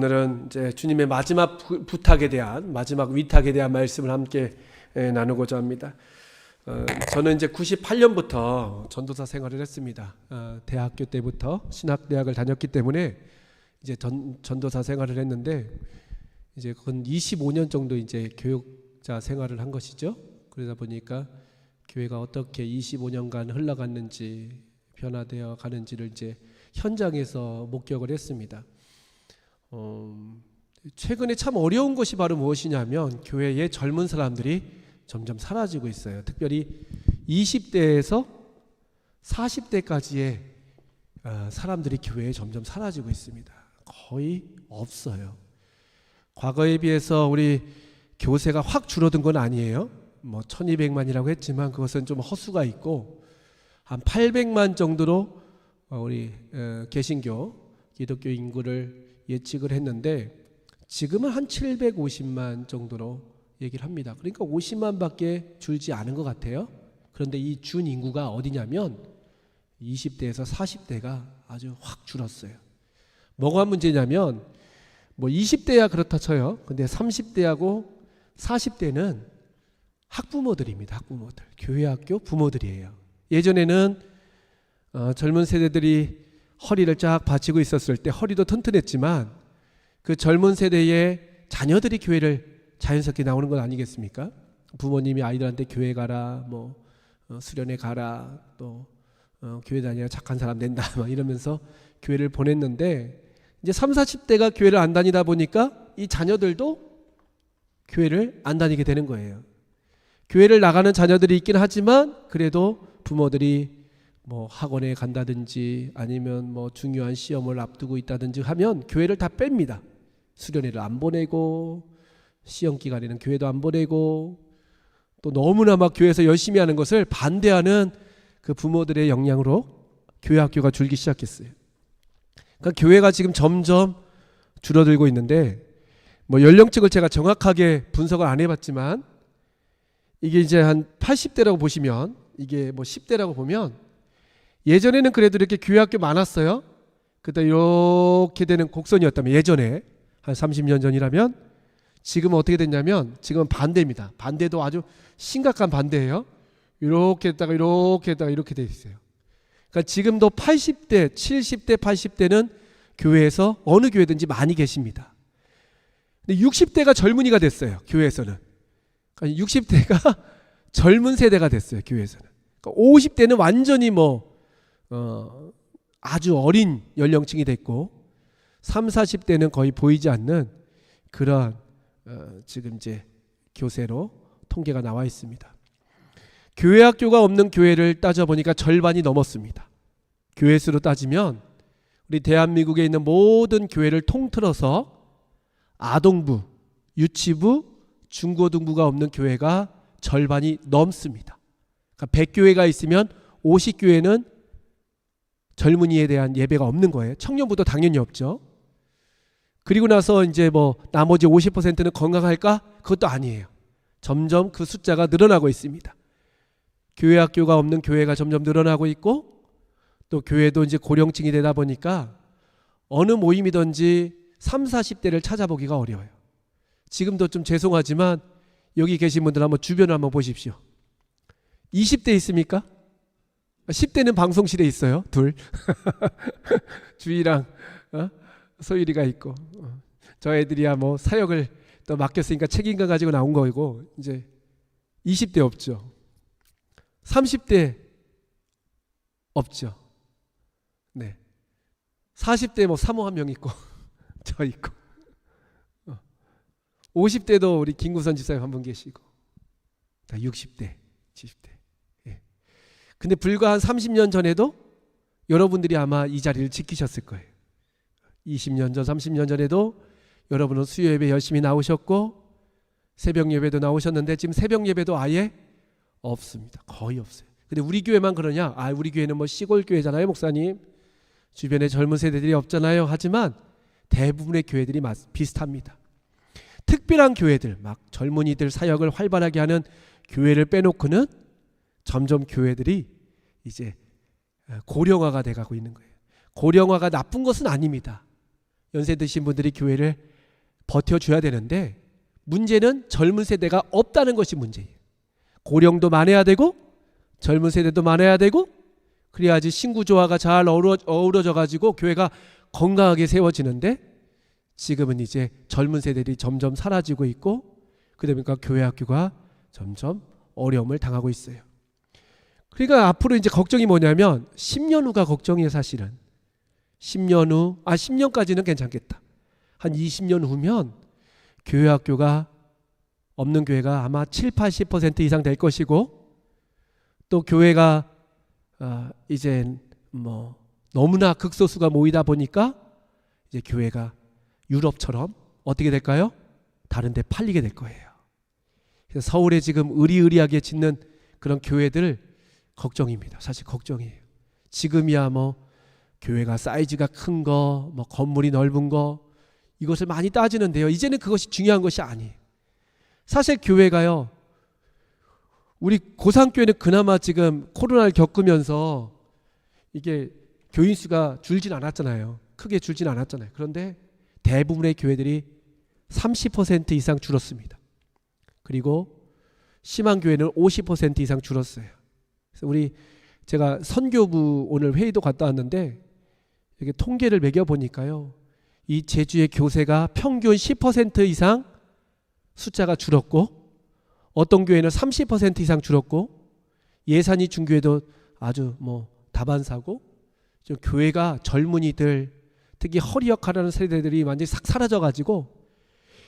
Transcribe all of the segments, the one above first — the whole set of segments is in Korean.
오늘은 이제 주님의 마지막 부, 부탁에 대한 마지막 위탁에 대한 말씀을 함께 에, 나누고자 합니다. 어, 저는 이제 98년부터 전도사 생활을 했습니다. 어, 대학교 때부터 신학대학을 다녔기 때문에 이제 전, 전도사 생활을 했는데 이제 건 25년 정도 이제 교육자 생활을 한 것이죠. 그러다 보니까 교회가 어떻게 25년간 흘러갔는지 변화되어 가는지를 이제 현장에서 목격을 했습니다. 어, 최근에 참 어려운 것이 바로 무엇이냐면 교회의 젊은 사람들이 점점 사라지고 있어요. 특별히 20대에서 40대까지의 어, 사람들이 교회에 점점 사라지고 있습니다. 거의 없어요. 과거에 비해서 우리 교세가 확 줄어든 건 아니에요. 뭐 1200만이라고 했지만 그것은 좀 허수가 있고 한 800만 정도로 어, 우리 어, 개신교 기독교 인구를 예측을 했는데 지금은 한 750만 정도로 얘기를 합니다. 그러니까 50만 밖에 줄지 않은 것 같아요. 그런데 이 준 인구가 어디냐면 20대에서 40대가 아주 확 줄었어요. 뭐가 문제냐면 뭐 20대야 그렇다 쳐요. 근데 30대하고 40대는 학부모들입니다. 학부모들. 교회 학교 부모들이에요. 예전에는 어, 젊은 세대들이 허리를 쫙 받치고 있었을 때 허리도 튼튼했지만 그 젊은 세대의 자녀들이 교회를 자연스럽게 나오는 건 아니겠습니까? 부모님이 아이들한테 교회 가라, 뭐 어, 수련회 가라, 또 어, 교회 다녀야 착한 사람 된다, 막 이러면서 교회를 보냈는데 이제 3, 40대가 교회를 안 다니다 보니까 이 자녀들도 교회를 안 다니게 되는 거예요. 교회를 나가는 자녀들이 있긴 하지만 그래도 부모들이 뭐 학원에 간다든지 아니면 뭐 중요한 시험을 앞두고 있다든지 하면 교회를 다 뺍니다. 수련회를 안 보내고 시험 기간에는 교회도 안 보내고 또 너무나 막 교회에서 열심히 하는 것을 반대하는 그 부모들의 영향으로 교회 학교가 줄기 시작했어요. 그러니까 교회가 지금 점점 줄어들고 있는데 뭐 연령층을 제가 정확하게 분석을 안 해봤지만 이게 이제 한 80대라고 보시면 이게 뭐 10대라고 보면 예전에는 그래도 이렇게 교회 학교 많았어요. 그때 이렇게 되는 곡선이었다면 예전에 한 30년 전이라면 지금은 어떻게 됐냐면 지금은 반대입니다. 반대도 아주 심각한 반대예요. 이렇게 했다가 이렇게 했다가 이렇게 돼 있어요. 그러니까 지금도 80대, 70대, 80대는 교회에서 어느 교회든지 많이 계십니다. 근데 60대가 젊은이가 됐어요. 교회에서는. 그러니까 60대가 젊은 세대가 됐어요. 교회에서는. 그러니까 50대는 완전히 뭐 어, 아주 어린 연령층이 됐고 3, 40대는 거의 보이지 않는 그러한 어, 지금 이제 교세로 통계가 나와 있습니다. 교회 학교가 없는 교회를 따져 보니까 절반이 넘었습니다. 교회 수로 따지면 우리 대한민국에 있는 모든 교회를 통틀어서 아동부, 유치부, 중고등부가 없는 교회가 절반이 넘습니다. 그러니까 100교회가 있으면 50교회는 젊은이에 대한 예배가 없는 거예요. 청년부도 당연히 없죠. 그리고 나서 이제 뭐 나머지 50%는 건강할까? 그것도 아니에요. 점점 그 숫자가 늘어나고 있습니다. 교회 학교가 없는 교회가 점점 늘어나고 있고 또 교회도 이제 고령층이 되다 보니까 어느 모임이든지 3, 40대를 찾아보기가 어려워요. 지금도 좀 죄송하지만 여기 계신 분들 한번 주변을 한번 보십시오. 20대 있습니까? 10대는 방송실에 있어요. 둘. 주희랑 어? 소율이가 있고 어. 저 애들이야 뭐 사역을 또 맡겼으니까 책임감 가지고 나온 거고 이제 20대 없죠. 30대 없죠. 네. 40대 뭐 사모 한 명 있고 저 있고 어. 50대도 우리 김구선 집사님 한 분 계시고 다 60대, 70대. 예. 근데 불과 한 30년 전에도 여러분들이 아마 이 자리를 지키셨을 거예요. 20년 전, 30년 전에도 여러분은 수요 예배 열심히 나오셨고 새벽 예배도 나오셨는데 지금 새벽 예배도 아예 없습니다. 거의 없어요. 근데 우리 교회만 그러냐? 아, 우리 교회는 뭐 시골 교회잖아요, 목사님. 주변에 젊은 세대들이 없잖아요. 하지만 대부분의 교회들이 비슷합니다. 특별한 교회들, 막 젊은이들 사역을 활발하게 하는 교회를 빼놓고는 점점 교회들이 이제 고령화가 돼가고 있는 거예요. 고령화가 나쁜 것은 아닙니다. 연세 드신 분들이 교회를 버텨줘야 되는데 문제는 젊은 세대가 없다는 것이 문제예요. 고령도 많아야 되고 젊은 세대도 많아야 되고 그래야지 신구 조화가 잘 어우러, 어우러져 가지고 교회가 건강하게 세워지는데 지금은 이제 젊은 세대들이 점점 사라지고 있고 그러다 보니까 교회 학교가 점점 어려움을 당하고 있어요. 그러니까 앞으로 이제 걱정이 뭐냐면 10년 후가 걱정이에요, 사실은. 10년 후, 아 10년까지는 괜찮겠다. 한 20년 후면 교회 학교가 없는 교회가 아마 7, 80% 이상 될 것이고 또 교회가 아, 이제 뭐 너무나 극소수가 모이다 보니까 이제 교회가 유럽처럼 어떻게 될까요? 다른 데 팔리게 될 거예요. 그래서 서울에 지금 의리의리하게 짓는 그런 교회들 걱정입니다. 사실 걱정이에요. 지금이야 뭐 교회가 사이즈가 큰 거, 뭐 건물이 넓은 거 이것을 많이 따지는데요. 이제는 그것이 중요한 것이 아니에요. 사실 교회가요. 우리 고상교회는 그나마 지금 코로나를 겪으면서 이게 교인 수가 줄진 않았잖아요. 크게 줄진 않았잖아요. 그런데 대부분의 교회들이 30% 이상 줄었습니다. 그리고 심한 교회는 50% 이상 줄었어요. 우리 제가 선교부 오늘 회의도 갔다 왔는데 이렇게 통계를 매겨 보니까요. 이 제주의 교세가 평균 10% 이상 숫자가 줄었고 어떤 교회는 30% 이상 줄었고 예산이 중교회도 아주 뭐 다반사고 좀 교회가 젊은이들 특히 허리 역할하는 세대들이 완전히 싹 사라져 가지고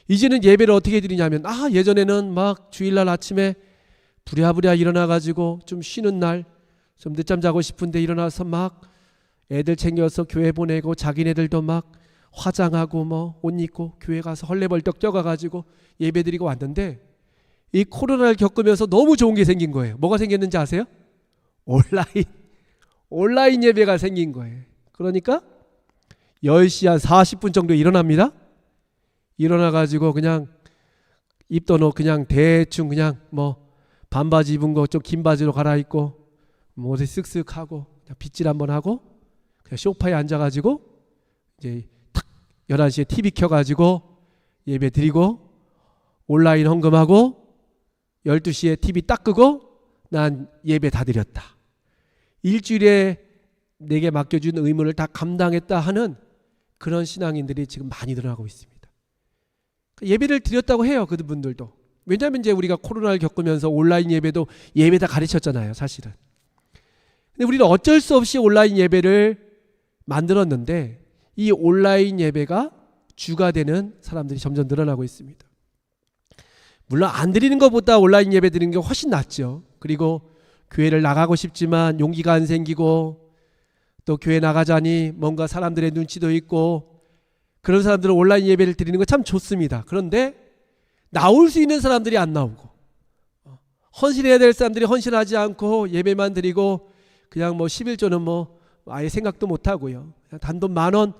이제는 예배를 어떻게 드리냐면 아 예전에는 막 주일날 아침에 부랴부랴 일어나 가지고 좀 쉬는 날 좀 늦잠 자고 싶은데 일어나서 막 애들 챙겨서 교회 보내고 자기네들도 막 화장하고 뭐 옷 입고 교회 가서 헐레벌떡 뛰어가 가지고 예배 드리고 왔는데 이 코로나를 겪으면서 너무 좋은 게 생긴 거예요. 뭐가 생겼는지 아세요? 온라인 온라인 예배가 생긴 거예요. 그러니까 10시 한 40분 정도 일어납니다. 일어나 가지고 그냥 입도 놓 그냥 대충 그냥 뭐 반바지 입은 거 좀 긴 바지로 갈아입고 뭐 옷에 쓱쓱하고 그냥 빗질 한번 하고 그냥 소파에 앉아 가지고 이제 탁 11시에 TV 켜 가지고 예배 드리고 온라인 헌금하고 12시에 TV 딱 끄고 난 예배 다 드렸다. 일주일에 내게 맡겨준 의무를 다 감당했다 하는 그런 신앙인들이 지금 많이 늘어나고 있습니다. 예배를 드렸다고 해요. 그분들도. 왜냐하면 이제 우리가 코로나를 겪으면서 온라인 예배도 예배 다 가르쳤잖아요. 사실은. 근데 우리는 어쩔 수 없이 온라인 예배를 만들었는데 이 온라인 예배가 주가 되는 사람들이 점점 늘어나고 있습니다. 물론 안 드리는 것보다 온라인 예배 드리는 게 훨씬 낫죠. 그리고 교회를 나가고 싶지만 용기가 안 생기고 또 교회 나가자니 뭔가 사람들의 눈치도 있고 그런 사람들은 온라인 예배를 드리는 거 참 좋습니다. 그런데 나올 수 있는 사람들이 안 나오고 어, 헌신해야 될 사람들이 헌신하지 않고 예배만 드리고 그냥 뭐 11조는 뭐 아예 생각도 못 하고요. 단돈 만 원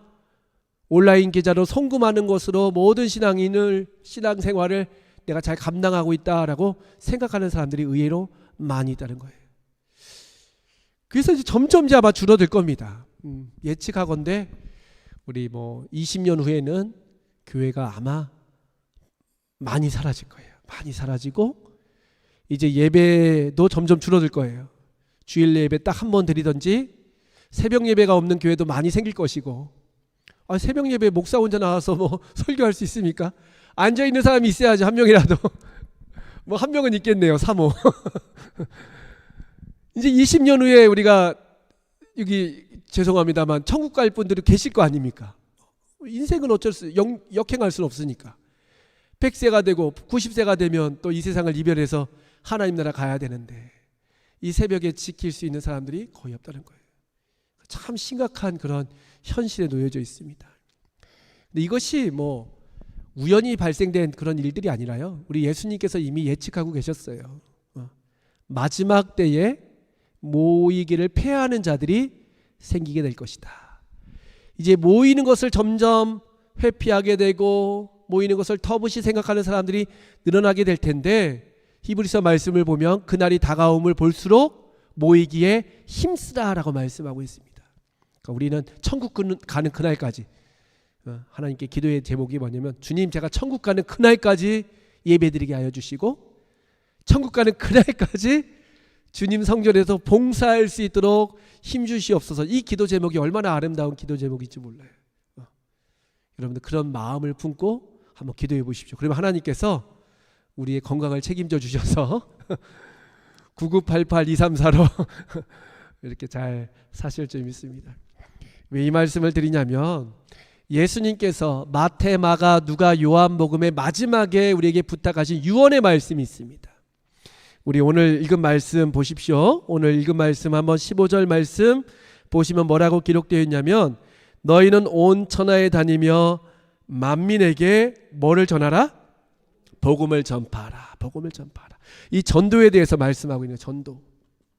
온라인 계좌로 송금하는 것으로 모든 신앙인을 신앙 생활을 내가 잘 감당하고 있다라고 생각하는 사람들이 의외로 많이 있다는 거예요. 그래서 이제 점점 이제 아마 줄어들 겁니다. 음, 예측하건데 우리 뭐 20년 후에는 교회가 아마 많이 사라질 거예요. 많이 사라지고 이제 예배도 점점 줄어들 거예요. 주일 예배 딱 한 번 드리던지 새벽 예배가 없는 교회도 많이 생길 것이고 아, 새벽 예배 목사 혼자 나와서 뭐 설교할 수 있습니까? 앉아 있는 사람이 있어야지 한 명이라도 뭐 한 명은 있겠네요. 3호. 이제 20년 후에 우리가 여기 죄송합니다만 천국 갈 분들이 계실 거 아닙니까? 인생은 어쩔 수 영, 역행할 수는 없으니까 100세가 되고 90세가 되면 또 이 세상을 이별해서 하나님 나라 가야 되는데 이 새벽에 지킬 수 있는 사람들이 거의 없다는 거예요. 참 심각한 그런 현실에 놓여져 있습니다. 근데 이것이 뭐 우연히 발생된 그런 일들이 아니라요. 우리 예수님께서 이미 예측하고 계셨어요. 어. 마지막 때에 모이기를 폐하는 자들이 생기게 될 것이다. 이제 모이는 것을 점점 회피하게 되고 모이는 것을 터부시 생각하는 사람들이 늘어나게 될 텐데 히브리서 말씀을 보면 그날이 다가옴을 볼수록 모이기에 힘쓰라라고 말씀하고 있습니다. 그러니까 우리는 천국 가는 그날까지 어, 하나님께 기도의 제목이 뭐냐면 주님 제가 천국 가는 그날까지 예배드리게 하여 주시고 천국 가는 그날까지 주님 성전에서 봉사할 수 있도록 힘 주시옵소서. 이 기도 제목이 얼마나 아름다운 기도 제목인지 몰라요. 어. 여러분들 그런 마음을 품고 한번 기도해 보십시오. 그러면 하나님께서 우리의 건강을 책임져 주셔서 9988-234로 이렇게 잘 사실 줄 믿습니다. 왜 이 말씀을 드리냐면 예수님께서 마태, 마가, 누가, 요한복음의 마지막에 우리에게 부탁하신 유언의 말씀이 있습니다. 우리 오늘 읽은 말씀 보십시오. 오늘 읽은 말씀 한번 15절 말씀 보시면 뭐라고 기록되어 있냐면 너희는 온 천하에 다니며 만민에게 뭐를 전하라? 복음을 전파하라. 복음을 전파하라. 이 전도에 대해서 말씀하고 있는 전도.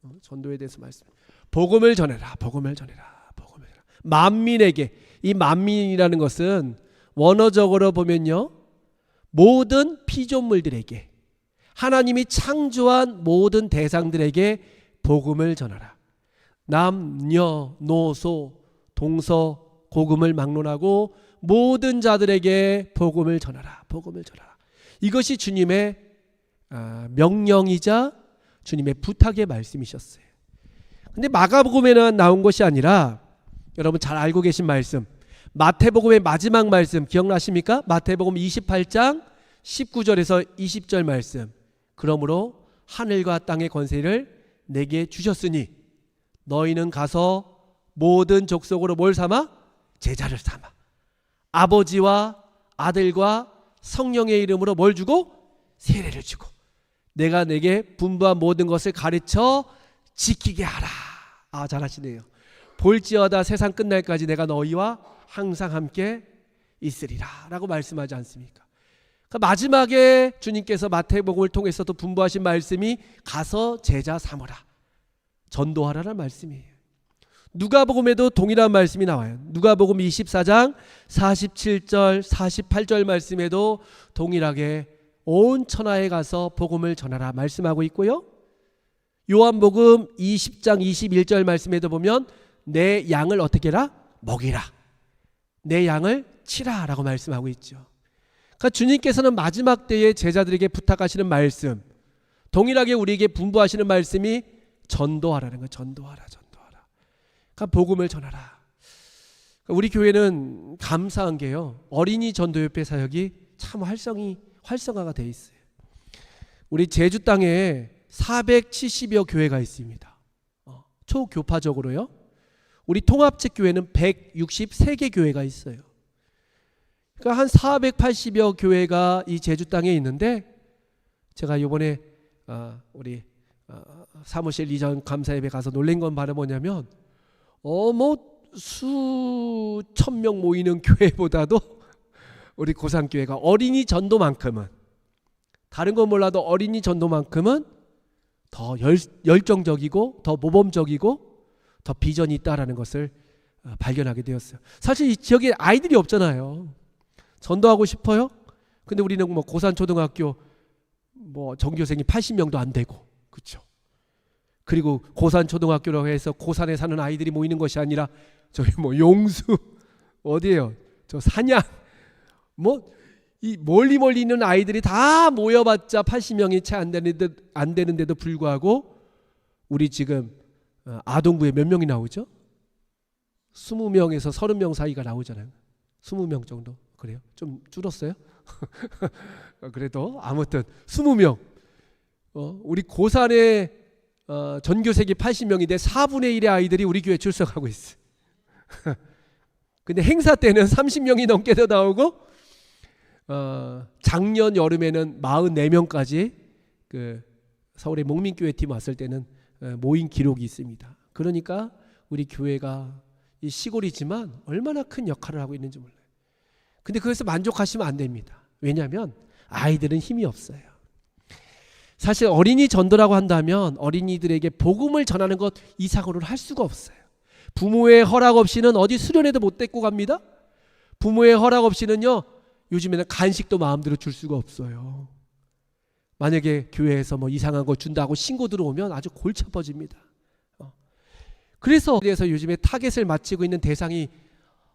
어, 전도에 대해서 말씀. 복음을 전해라. 복음을 전해라. 복음을 전해라. 만민에게 이 만민이라는 것은 원어적으로 보면요. 모든 피조물들에게 하나님이 창조한 모든 대상들에게 복음을 전하라. 남녀 노소 동서 고금을 막론하고 모든 자들에게 복음을 전하라. 복음을 전하라. 이것이 주님의 아, 명령이자 주님의 부탁의 말씀이셨어요. 근데 마가복음에는 나온 것이 아니라 여러분 잘 알고 계신 말씀 마태복음의 마지막 말씀 기억나십니까? 마태복음 28장 19절에서 20절 말씀. 그러므로 하늘과 땅의 권세를 내게 주셨으니 너희는 가서 모든 족속으로 뭘 삼아? 제자를 삼아. 아버지와 아들과 성령의 이름으로 뭘 주고? 세례를 주고. 내가 내게 분부한 모든 것을 가르쳐 지키게 하라. 아, 잘하시네요. 볼지어다 세상 끝날까지 내가 너희와 항상 함께 있으리라. 라고 말씀하지 않습니까? 그러니까 마지막에 주님께서 마태복음을 통해서도 분부하신 말씀이 가서 제자 삼으라. 전도하라는 말씀이에요. 누가복음에도 동일한 말씀이 나와요. 누가복음 24장 47절 48절 말씀에도 동일하게 온 천하에 가서 복음을 전하라 말씀하고 있고요. 요한복음 20장 21절 말씀에도 보면 내 양을 어떻게 해라? 먹이라. 내 양을 치라라고 말씀하고 있죠. 그러니까 주님께서는 마지막 때에 제자들에게 부탁하시는 말씀, 동일하게 우리에게 분부하시는 말씀이 전도하라는 거, 전도하라, 전도하라. 그러니까 복음을 전하라. 그러니까 우리 교회는 감사한 게요. 어린이 전도협회 사역이 참 활성이 활성화가 돼 있어요. 우리 제주 땅에 470여 교회가 있습니다. 어, 초교파적으로요. 우리 통합적 교회는 163개 교회가 있어요. 그러니까 한 480여 교회가 이 제주 땅에 있는데 제가 이번에 어, 우리 어, 사무실 이전 감사 예배 가서 놀란 건 바로 뭐냐면 어뭐 수천 명 모이는 교회보다도 우리 고산 교회가 어린이 전도만큼은 다른 건 몰라도 어린이 전도만큼은 더 열, 열정적이고 더 모범적이고 더 비전이 있다라는 것을 어, 발견하게 되었어요. 사실 이 지역에 아이들이 없잖아요. 전도하고 싶어요? 근데 우리는 뭐 고산 초등학교 뭐 전교생이 80명도 안 되고 그렇죠. 그리고 고산 초등학교라고 해서 고산에 사는 아이들이 모이는 것이 아니라 저희 뭐 용수 어디에요? 저 산양 뭐 이 멀리 멀리 있는 아이들이 다 모여봤자 80명이 채 안 되는데 안 되는데도 불구하고 우리 지금 어, 아동부에 몇 명이 나오죠? 20명에서 30명 사이가 나오잖아요. 20명 정도. 그래요? 좀 줄었어요? 어, 그래도 아무튼 20명. 어, 우리 고산에 어, 전교생이 80명인데 4분의 1의 아이들이 우리 교회 출석하고 있어요. 근데 행사 때는 30명이 넘게도 나오고 어, 작년 여름에는 44명까지 그 서울의 목민교회 팀 왔을 때는 어, 모인 기록이 있습니다. 그러니까 우리 교회가 이 시골이지만 얼마나 큰 역할을 하고 있는지 몰라요. 근데 그것서 만족하시면 안 됩니다. 왜냐하면 아이들은 힘이 없어요. 사실 어린이 전도라고 한다면 어린이들에게 복음을 전하는 것 이상으로는 할 수가 없어요. 부모의 허락 없이는 어디 수련회도 못 데리고 갑니다. 부모의 허락 없이는요. 요즘에는 간식도 마음대로 줄 수가 없어요. 만약에 교회에서 뭐 이상한 거 준다고 신고 들어오면 아주 골치 아파집니다. 어. 그래서 그래서 요즘에 타겟을 맞추고 있는 대상이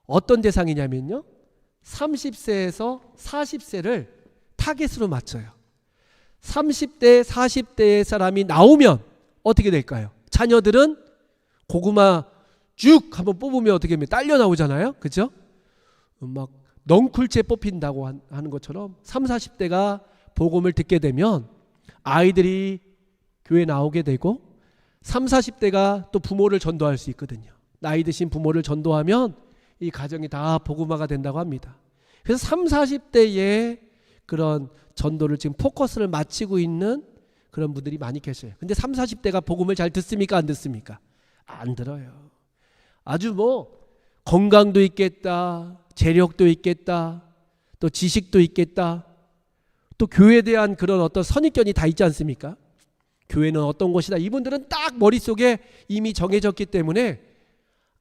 어떤 대상이냐면요. 30세에서 40세를 타겟으로 맞춰요. 30대, 40대의 사람이 나오면 어떻게 될까요? 자녀들은 고구마 쭉 한번 뽑으면 어떻게 하면 딸려 나오잖아요. 그죠? 막 넝쿨째 뽑힌다고 한- 하는 것처럼 3, 40대가 복음을 듣게 되면 아이들이 교회 나오게 되고 3, 40대가 또 부모를 전도할 수 있거든요. 나이 드신 부모를 전도하면 이 가정이 다 복음화가 된다고 합니다. 그래서 3, 40대의 그런 전도를 지금 포커스를 맞추고 있는 그런 분들이 많이 계셔요. 근데 3, 40대가 복음을 잘 듣습니까? 안 듣습니까? 안 들어요. 아주 뭐 건강도 있겠다. 재력도 있겠다. 또 지식도 있겠다. 또 교회에 대한 그런 어떤 선입견이 다 있지 않습니까? 교회는 어떤 곳이다. 이분들은 딱 머릿속에 이미 정해졌기 때문에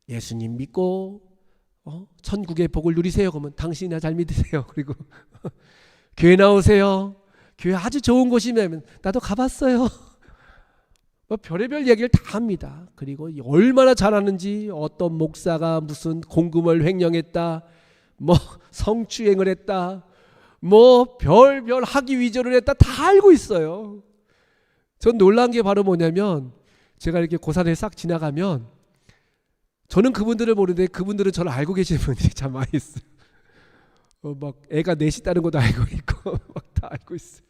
예수님 믿고 어? 천국의 복을 누리세요. 그러면 당신이나 잘 믿으세요. 그리고 교회 나오세요. 교회 아주 좋은 곳이면 나도 가봤어요. 뭐 별의별 얘기를 다 합니다. 그리고 이 얼마나 잘하는지 어떤 목사가 무슨 공금을 횡령했다, 뭐 성추행을 했다, 뭐 별별 학위 위조를 했다 다 알고 있어요. 전 놀란 게 바로 뭐냐면 제가 이렇게 고산에 싹 지나가면 저는 그분들을 모르는데 그분들은 저를 알고 계시는 분들이 참 많이 있어요. 어, 막 애가 넷이 따는 것도 알고 있고 막 다 알고 있어요.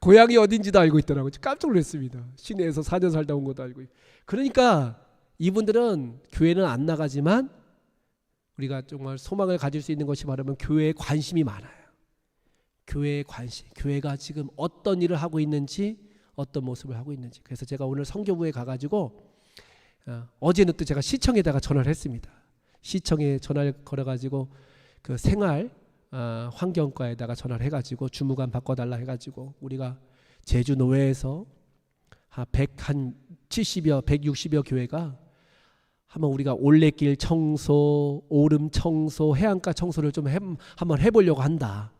고향이 어딘지도 알고 있더라고요. 깜짝 놀랐습니다. 시내에서 4년 살다 온 것도 알고. 그러니까 이분들은 교회는 안 나가지만 우리가 정말 소망을 가질 수 있는 것이 말하면 교회에 관심이 많아요. 교회에 관심, 교회가 지금 어떤 일을 하고 있는지, 어떤 모습을 하고 있는지. 그래서 제가 오늘 성교부에 가가지고 어, 어제는 또 제가 시청에다가 전화를 했습니다. 시청에 전화를 걸어가지고 그 생활 어, 환경과에다가 전화를 해가지고 주무관 바꿔달라 해가지고 우리가 제주 노회에서 한 100한 70여 160여 교회가 한번 우리가 올레길 청소, 오름 청소, 해안가 청소를 좀 해, 한번 해보려고 한다.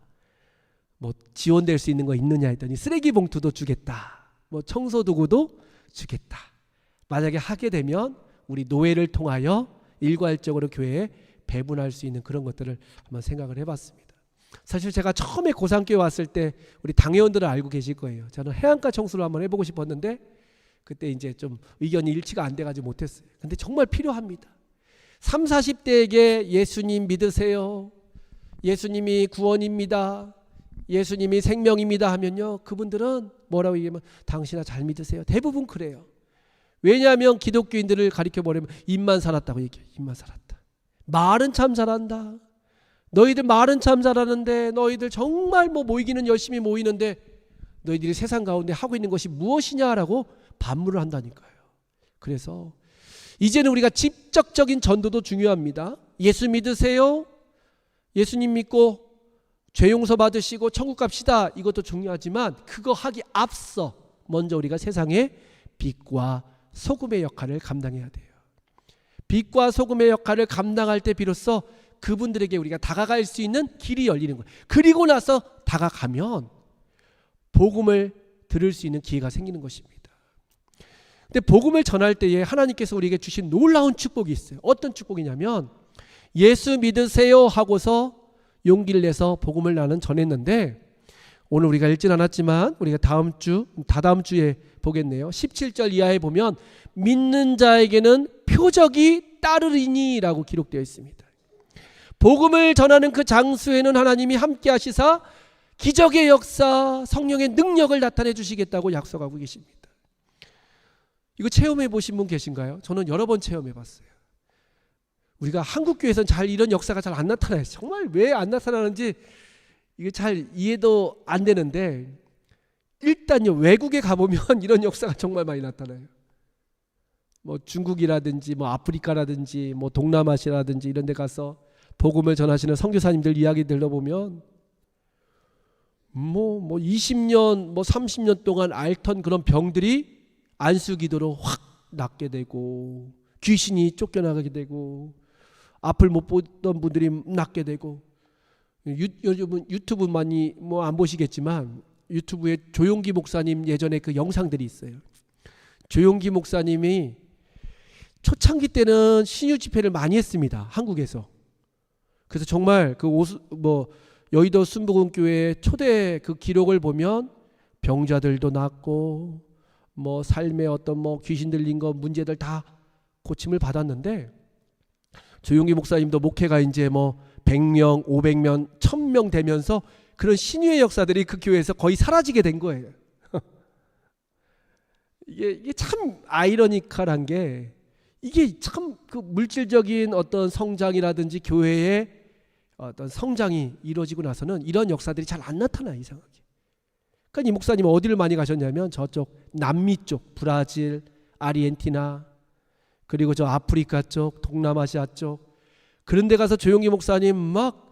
뭐 지원될 수 있는 거 있느냐 했더니 쓰레기 봉투도 주겠다. 뭐 청소 도구도 주겠다. 만약에 하게 되면 우리 노회를 통하여 일괄적으로 교회에 배분할 수 있는 그런 것들을 한번 생각을 해봤습니다. 사실 제가 처음에 고산교회 왔을 때 우리 당회원들을 알고 계실 거예요. 저는 해안가 청소를 한번 해보고 싶었는데 그때 이제 좀 의견이 일치가 안 돼가지고 못했어요. 근데 정말 필요합니다. 3, 40대에게 예수님 믿으세요. 예수님이 구원입니다. 예수님이 생명입니다 하면요. 그분들은 뭐라고 얘기하면 당신아 잘 믿으세요. 대부분 그래요. 왜냐하면 기독교인들을 가리켜 버리면 입만 살았다고 얘기해요. 입만 살았다. 말은 참 잘한다. 너희들 말은 참 잘하는데 너희들 정말 뭐 모이기는 열심히 모이는데 너희들이 세상 가운데 하고 있는 것이 무엇이냐라고 반문을 한다니까요. 그래서 이제는 우리가 직접적인 전도도 중요합니다. 예수 믿으세요? 예수님 믿고 죄 용서 받으시고 천국 갑시다. 이것도 중요하지만 그거 하기 앞서 먼저 우리가 세상에 빛과 소금의 역할을 감당해야 돼요. 빛과 소금의 역할을 감당할 때 비로소 그분들에게 우리가 다가갈 수 있는 길이 열리는 거예요. 그리고 나서 다가가면 복음을 들을 수 있는 기회가 생기는 것입니다. 근데 복음을 전할 때에 하나님께서 우리에게 주신 놀라운 축복이 있어요. 어떤 축복이냐면 예수 믿으세요 하고서 용기를 내서 복음을 나는 전했는데 오늘 우리가 읽진 않았지만 우리가 다음 주 다다음 주에 보겠네요. 17절 이하에 보면 믿는 자에게는 표적이 따르리니라고 기록되어 있습니다. 복음을 전하는 그 장수에는 하나님이 함께 하시사 기적의 역사, 성령의 능력을 나타내 주시겠다고 약속하고 계십니다. 이거 체험해 보신 분 계신가요? 저는 여러 번 체험해 봤어요. 우리가 한국 교회에서는 잘 이런 역사가 잘 안 나타나요. 정말 왜 안 나타나는지 이게 잘 이해도 안 되는데 일단요 외국에 가보면 이런 역사가 정말 많이 나타나요. 뭐 중국이라든지 뭐 아프리카라든지 뭐 동남아시아라든지 이런 데 가서 복음을 전하시는 선교사님들 이야기 들어보면 뭐뭐 20년 뭐 30년 동안 앓던 그런 병들이 안수 기도로 확 낫게 되고 귀신이 쫓겨나가게 되고 앞을 못 보던 분들이 낫게 되고 유, 요즘은 유튜브 많이 뭐 안 보시겠지만 유튜브에 조용기 목사님 예전에 그 영상들이 있어요. 조용기 목사님이 초창기 때는 신유 집회를 많이 했습니다. 한국에서. 그래서 정말 그 오수 뭐 여의도 순복음교회 초대 그 기록을 보면 병자들도 낫고 뭐 삶의 어떤 뭐 귀신 들린 거 문제들 다 고침을 받았는데 조용기 목사님도 목회가 이제 뭐 100명, 500명, 1000명 되면서 그런 신유의 역사들이 그 교회에서 거의 사라지게 된 거예요. 이게, 이게 참 아이러니컬한 게 이게 참 그 물질적인 어떤 성장이라든지 교회의 어떤 성장이 이루어지고 나서는 이런 역사들이 잘 안 나타나 이상하게. 그러니까 이 목사님 어디를 많이 가셨냐면 저쪽 남미 쪽, 브라질, 아르헨티나 그리고 저 아프리카 쪽, 동남아시아 쪽 그런 데 가서 조용기 목사님 막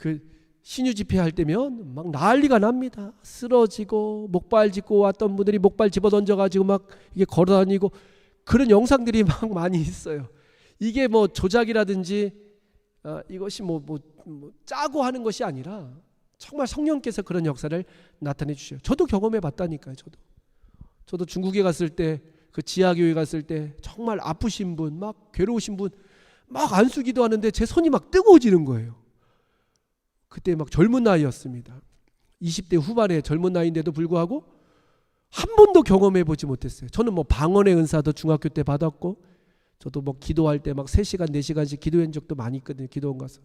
그 신유 집회 할 때면 막 난리가 납니다. 쓰러지고 목발 짚고 왔던 분들이 목발 집어 던져 가지고 막 이게 걸어 다니고 그런 영상들이 막 많이 있어요. 이게 뭐 조작이라든지 아, 이것이 뭐, 뭐, 뭐 짜고 하는 것이 아니라 정말 성령께서 그런 역사를 나타내 주셔요. 저도 경험해 봤다니까요. 저도. 저도 중국에 갔을 때 그 지하교회 갔을 때 정말 아프신 분, 막 괴로우신 분 막 안수기도 하는데 제 손이 막 뜨거워지는 거예요. 그때 막 젊은 나이였습니다. 20대 후반의 젊은 나이인데도 불구하고 한 번도 경험해 보지 못했어요. 저는 뭐 방언의 은사도 중학교 때 받았고 저도 뭐 기도할 때 막 3시간, 4시간씩 기도한 적도 많이 있거든요. 기도원 가서.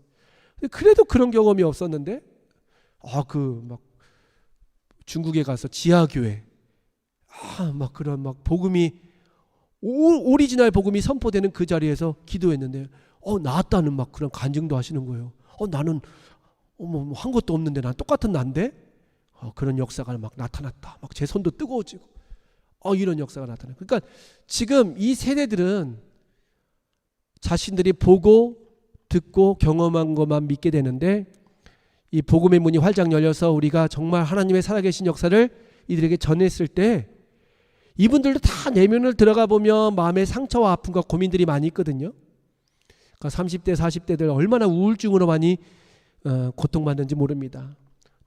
그래도 그런 경험이 없었는데 아 그 막 중국에 가서 지하 교회 아 막 그런 막 복음이 오, 오리지널 복음이 선포되는 그 자리에서 기도했는데 어 나았다는 막 그런 간증도 하시는 거예요. 어 나는 어머 뭐한 것도 없는데 난 똑같은 난데 어, 그런 역사가 막 나타났다. 막 제 손도 뜨거워지고 어 이런 역사가 나타나. 그러니까 지금 이 세대들은 자신들이 보고 듣고 경험한 것만 믿게 되는데 이 복음의 문이 활짝 열려서 우리가 정말 하나님의 살아계신 역사를 이들에게 전했을 때 이분들도 다 내면을 들어가 보면 마음의 상처와 아픔과 고민들이 많이 있거든요. 그러니까 30대 40대들 얼마나 우울증으로 많이 어, 고통받는지 모릅니다.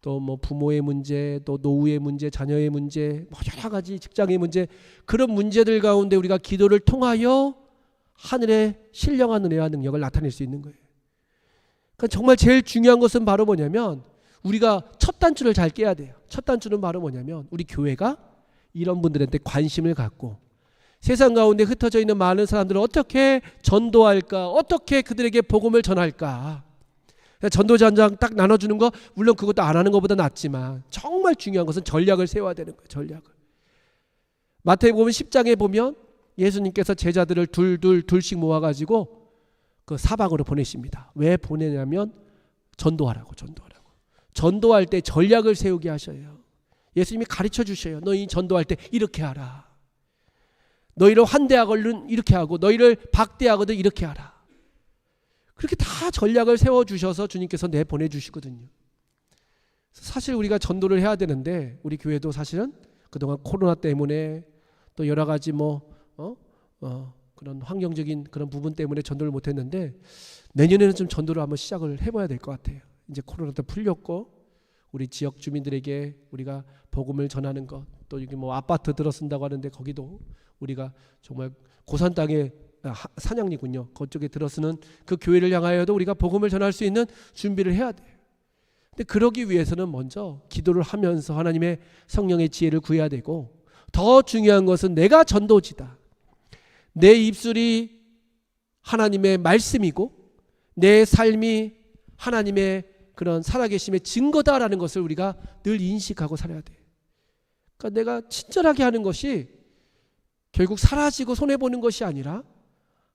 또 뭐 부모의 문제, 또 노후의 문제, 자녀의 문제, 뭐 여러 가지 직장의 문제 그런 문제들 가운데 우리가 기도를 통하여 하늘의 신령한 은혜와 능력을 나타낼 수 있는 거예요. 그러니까 정말 제일 중요한 것은 바로 뭐냐면 우리가 첫 단추를 잘 깨야 돼요. 첫 단추는 바로 뭐냐면 우리 교회가 이런 분들한테 관심을 갖고 세상 가운데 흩어져 있는 많은 사람들을 어떻게 전도할까? 어떻게 그들에게 복음을 전할까? 전도자 한 장 딱 나눠주는 거 물론 그것도 안 하는 것보다 낫지만 정말 중요한 것은 전략을 세워야 되는 거예요. 전략을. 마태복음 10장에 보면 예수님께서 제자들을 둘둘 둘씩 모아가지고 그 사방으로 보내십니다. 왜 보내냐면 전도하라고 전도하라고. 전도할 때 전략을 세우게 하셔요. 예수님이 가르쳐 주셔요. 너희 전도할 때 이렇게 하라. 너희를 환대하거든 이렇게 하고 너희를 박대하거든 이렇게 하라. 그렇게 다 전략을 세워 주셔서 주님께서 내 보내 주시거든요. 사실 우리가 전도를 해야 되는데 우리 교회도 사실은 그동안 코로나 때문에 또 여러 가지 뭐 어? 어, 그런 환경적인 그런 부분 때문에 전도를 못 했는데 내년에는 좀 전도를 한번 시작을 해 봐야 될 것 같아요. 이제 코로나도 풀렸고 우리 지역 주민들에게 우리가 복음을 전하는 것, 또 여기 뭐 아파트 들어선다고 하는데 거기도 우리가 정말 고산 땅에 아, 하- 사냥이군요. 그쪽에 들어서는 그 교회를 향하여도 우리가 복음을 전할 수 있는 준비를 해야 돼요. 근데 그러기 위해서는 먼저 기도를 하면서 하나님의 성령의 지혜를 구해야 되고 더 중요한 것은 내가 전도지다. 내 입술이 하나님의 말씀이고 내 삶이 하나님의 그런 살아계심의 증거다라는 것을 우리가 늘 인식하고 살아야 돼. 그러니까 내가 친절하게 하는 것이 결국 사라지고 손해 보는 것이 아니라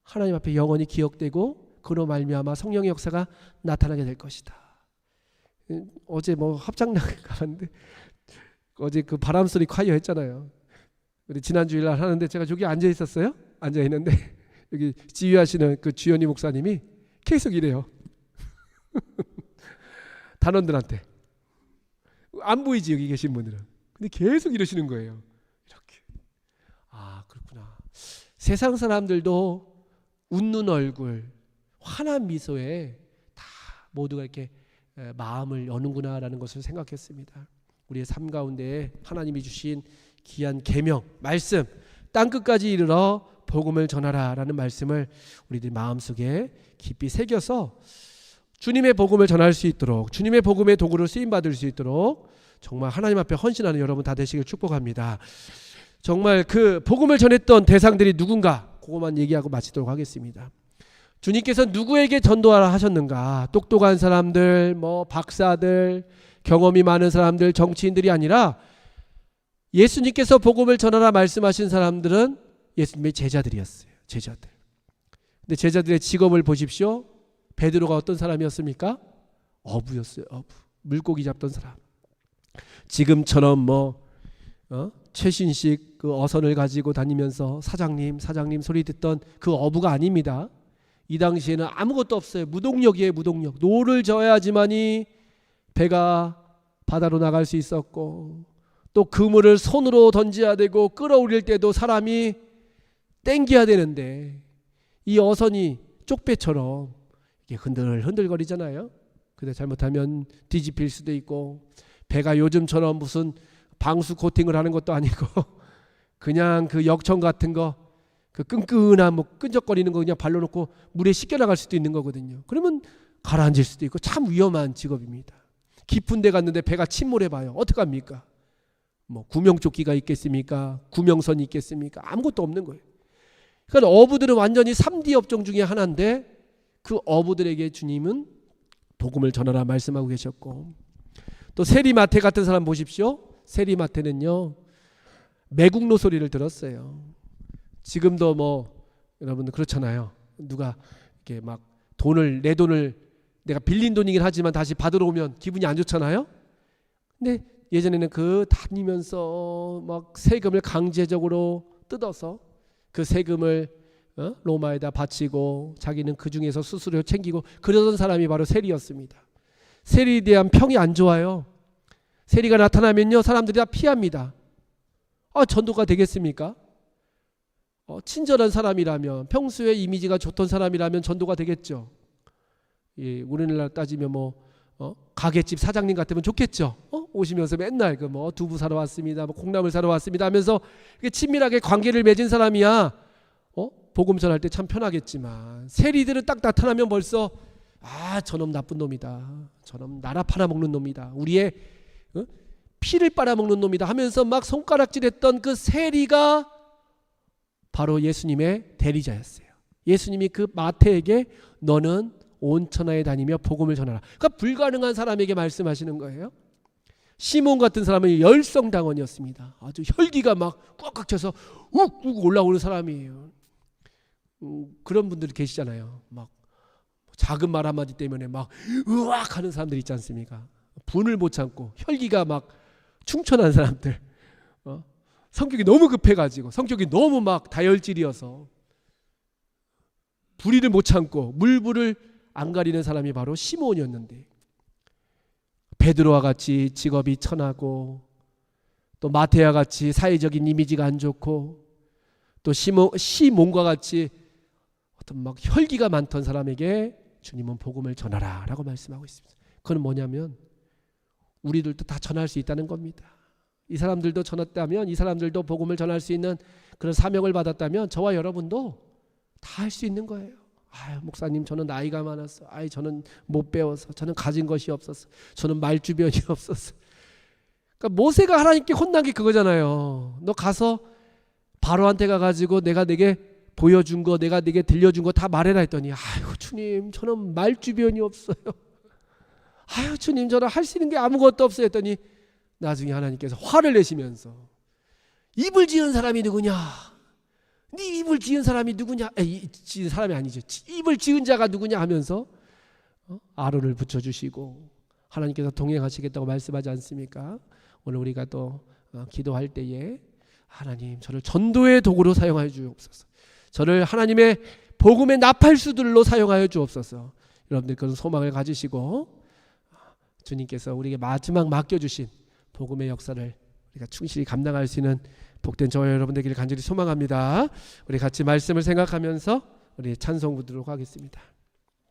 하나님 앞에 영원히 기억되고 그로 말미암아 성령의 역사가 나타나게 될 것이다. 음, 어제 뭐 합창단 가봤는데 어제 그 바람 소리 콰이어 했잖아요. 우리 지난 주일날 하는데 제가 저기 앉아 있었어요. 앉아 있는데 여기 지휘하시는 그 주연이 목사님이 계속 이래요. 단원들한테 안 보이지 여기 계신 분들은. 근데 계속 이러시는 거예요. 이렇게. 아 그렇구나. 세상 사람들도 웃는 얼굴, 환한 미소에 다 모두가 이렇게 에, 마음을 여는구나라는 것을 생각했습니다. 우리의 삶 가운데 하나님이 주신 귀한 계명, 말씀, 땅 끝까지 이르러 복음을 전하라라는 말씀을 우리들 마음속에 깊이 새겨서 주님의 복음을 전할 수 있도록 주님의 복음의 도구로 쓰임 받을 수 있도록 정말 하나님 앞에 헌신하는 여러분 다 되시길 축복합니다. 정말 그 복음을 전했던 대상들이 누군가 그것만 얘기하고 마치도록 하겠습니다. 주님께서 누구에게 전도하라 하셨는가? 똑똑한 사람들, 뭐 박사들, 경험이 많은 사람들, 정치인들이 아니라 예수님께서 복음을 전하라 말씀하신 사람들은 예수님의 제자들이었어요. 제자들. 근데 제자들의 직업을 보십시오. 베드로가 어떤 사람이었습니까? 어부였어요. 어부. 물고기 잡던 사람. 지금처럼 뭐 어? 최신식 그 어선을 가지고 다니면서 사장님, 사장님 소리 듣던 그 어부가 아닙니다. 이 당시에는 아무것도 없어요. 무동력이에요, 무동력. 노를 저어야지만이 배가 바다로 나갈 수 있었고 또 그물을 손으로 던져야 되고 끌어올릴 때도 사람이 땡겨야 되는데 이 어선이 쪽배처럼 흔들 흔들거리잖아요. 근데 잘못하면 뒤집힐 수도 있고 배가 요즘처럼 무슨 방수 코팅을 하는 것도 아니고 그냥 그 역청 같은 거 그 끈끈한 뭐 끈적거리는 거 그냥 발로 놓고 물에 씻겨 나갈 수도 있는 거거든요. 그러면 가라앉을 수도 있고 참 위험한 직업입니다. 깊은 데 갔는데 배가 침몰해 봐요. 어떡합니까? 뭐 구명조끼가 있겠습니까? 구명선이 있겠습니까? 아무것도 없는 거예요. 그러니까 어부들은 완전히 3D 업종 중에 하나인데 그 어부들에게 주님은 복음을 전하라 말씀하고 계셨고 또 세리마테 같은 사람 보십시오. 세리마테는요 매국노 소리를 들었어요. 지금도 뭐 여러분들 그렇잖아요. 누가 이렇게 막 돈을 내 돈을 내가 빌린 돈이긴 하지만 다시 받으러 오면 기분이 안 좋잖아요. 근데 예전에는 그 다니면서 막 세금을 강제적으로 뜯어서 그 세금을 어? 로마에다 바치고 자기는 그 중에서 수수료 챙기고 그러던 사람이 바로 세리였습니다. 세리에 대한 평이 안 좋아요. 세리가 나타나면요 사람들이 다 피합니다. 아 전도가 되겠습니까? 어, 친절한 사람이라면 평소에 이미지가 좋던 사람이라면 전도가 되겠죠. 예, 우리나라 따지면 뭐 어? 가게집 사장님 같으면 좋겠죠. 어? 오시면서 맨날 그 뭐 두부 사러 왔습니다. 뭐 콩나물 사러 왔습니다 하면서 친밀하게 관계를 맺은 사람이야. 어? 복음 전할 때 참 편하겠지만 세리들은 딱 나타나면 벌써 아 저놈 나쁜 놈이다. 저놈 나라 팔아먹는 놈이다. 우리의 어? 피를 빨아먹는 놈이다 하면서 막 손가락질했던 그 세리가 바로 예수님의 대리자였어요. 예수님이 그 마태에게 너는 온 천하에 다니며 복음을 전하라. 그러니까 불가능한 사람에게 말씀하시는 거예요. 시몬 같은 사람은 열성당원이었습니다. 아주 혈기가 막 꽉꽉 차서 욱욱 올라오는 사람이에요. 음, 그런 분들이 계시잖아요. 막 작은 말 한마디 때문에 막 으악 하는 사람들 있지 않습니까? 분을 못 참고 혈기가 막 충천한 사람들. 어? 성격이 너무 급해가지고 성격이 너무 막 다혈질이어서 불의를 못 참고 물불을 안 가리는 사람이 바로 시몬이었는데 베드로와 같이 직업이 천하고 또 마테와 같이 사회적인 이미지가 안 좋고 또 시몬, 시몬과 같이 어떤 막 혈기가 많던 사람에게 주님은 복음을 전하라라고 말씀하고 있습니다. 그건 뭐냐면 우리들도 다 전할 수 있다는 겁니다. 이 사람들도 전했다면 이 사람들도 복음을 전할 수 있는 그런 사명을 받았다면 저와 여러분도 다 할 수 있는 거예요. 아, 목사님 저는 나이가 많았어. 아이 저는 못 배워서 저는 가진 것이 없었어. 저는 말주변이 없었어. 그러니까 모세가 하나님께 혼난 게 그거잖아요. 너 가서 바로한테 가 가지고 내가 내게 보여준 거, 내가 내게 들려준 거 다 말해라 했더니 아유 주님 저는 말 주변이 없어요. 아유 주님 저는 할 수 있는 게 아무것도 없어요 했더니 나중에 하나님께서 화를 내시면서 입을 지은 사람이 누구냐? 네 입을 지은 사람이 누구냐? 에이, 지은 사람이 아니죠. 입을 지은 자가 누구냐 하면서 어? 아론을 붙여 주시고 하나님께서 동행하시겠다고 말씀하지 않습니까? 오늘 우리가 또 어, 기도할 때에 하나님 저를 전도의 도구로 사용하여 주옵소서. 저를 하나님의 복음의 나팔수들로 사용하여 주옵소서. 여러분들 그런 소망을 가지시고 어, 주님께서 우리에게 마지막 맡겨주신 복음의 역사를 우리가 충실히 감당할 수 있는 복된 저와 여러분 되기를 간절히 소망합니다. 우리 같이 말씀을 생각하면서 우리 찬송 부드도록 하겠습니다.